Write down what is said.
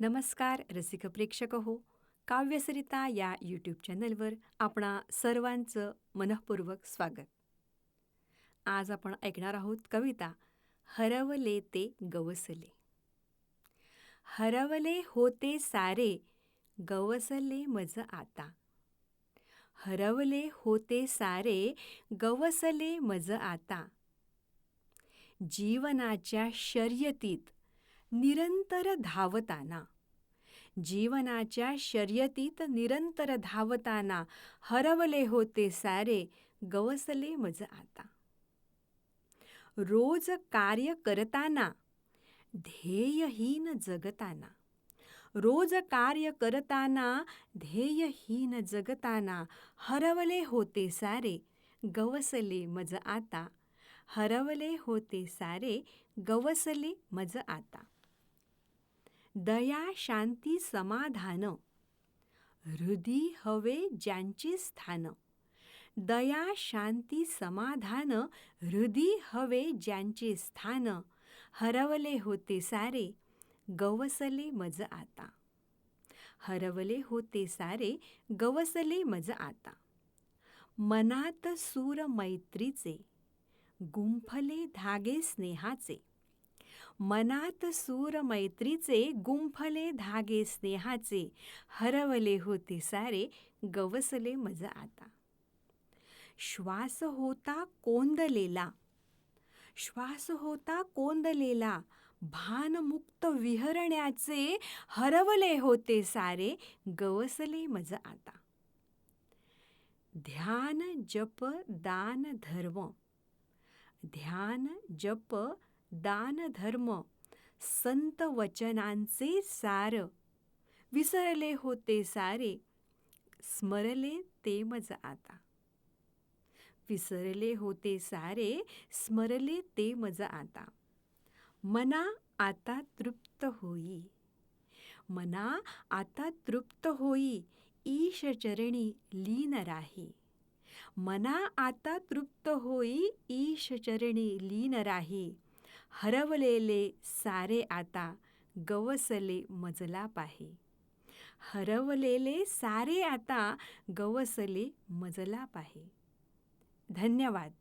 नमस्कार रसिक प्रेक्षक हो. काव्यसरिता या यूट्यूब चॅनलवर आपणा सर्वांचं मनःपूर्वक स्वागत. आज आपण ऐकणार आहोत कविता हरवले ते गवसले. हरवले होते सारे गवसले मज आता. हरवले होते सारे गवसले मज आता. जीवनाच्या शर्यतीत निरंतर धावताना. जीवनाच्या शर्यतीत निरंतर धावताना हरवले होते सारे गवसले मज आता. रोज कार्य करताना ध्येयहीन जगताना. रोज कार्य करताना ध्येयहीन जगताना हरवले होते सारे गवसले मज आता. हरवले होते सारे गवसले मज आता. दया शांती समाधान. हृदी हवे ज्यांचे स्थान. दया शांती समाधान हृदी हवे ज्यांचे स्थान. हरवले होते सारे गवसले मज आता. हरवले होते सारे गवसले मज आता. मनात सूर मैत्रीचे गुंफले धागे स्नेहाचे. मनात सूर मैत्रीचे गुंफले धागे स्नेहाचे. हरवले होते सारे गवसले मज आता. श्वास होता कोंदलेला. श्वास होता कोंदलेला. भानमुक्त विहरण्याचे हरवले होते सारे गवसले मज आता. ध्यान जप दान धर्म. ध्यान जप दान धर्म संत वचनांचे सार. विसरले होते सारे स्मरले ते मज आता. विसरले होते सारे स्मरले ते मज आता. मना आता तृप्त होई. मना आता तृप्त होई ईशचरणी लीन राही. मना आता तृप्त होई ईशचरणी लीन राही. हरवलेले सारे आता गवसले मजला पाहे हरवलेले सारे आता गवसले मजला पाहे धन्यवाद.